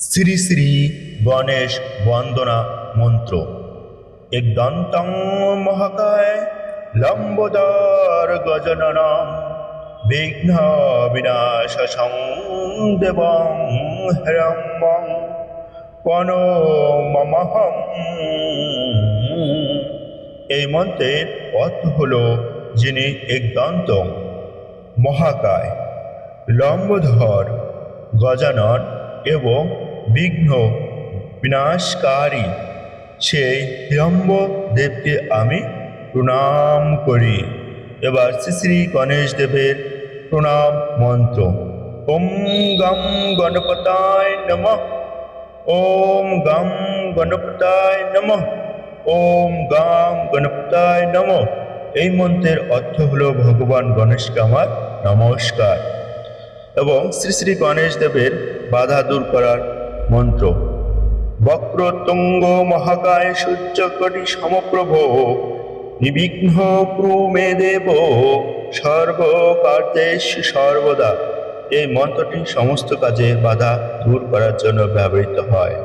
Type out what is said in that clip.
শ্রী শ্রী গণেশ বন্দনা মন্ত্র। একদন্তং মহাকায় লম্বোদর গজননম বিঘ্ন বিনাশ দেবং হরম্বং পনো মমহম এই মন্ত্রের অর্থ হল যিনি একদন্ত মহাকায় লম্বধর গজানন এবং বিঘ্ন, বিনাশকারী, সেই হিরম্ব দেবকে আমি প্রণাম করি। এবার শ্রী শ্রী গণেশ দেবের প্রণাম মন্ত্র। ওম গম গণপতায় নমঃ। ওম গম গণপতায় নমঃ। ওম গাম গণপতায় নমঃ। এই মন্ত্রের অর্থ হলো ভগবান গণেশকে আমার নমস্কার। এবং শ্রী শ্রী গণেশ দেবের বাধা দূর করার মন্ত্র। বক্রতুঙ্গ মহাকায় সূর্যকটি সমপ্রভ। নিবিঘ্ন ক্রুমে দেব। সর্বকার্যেশ সর্বদা। এই মন্ত্রটি সমস্ত কাজের বাধা দূর করার জন্য ব্যবহৃত হয়।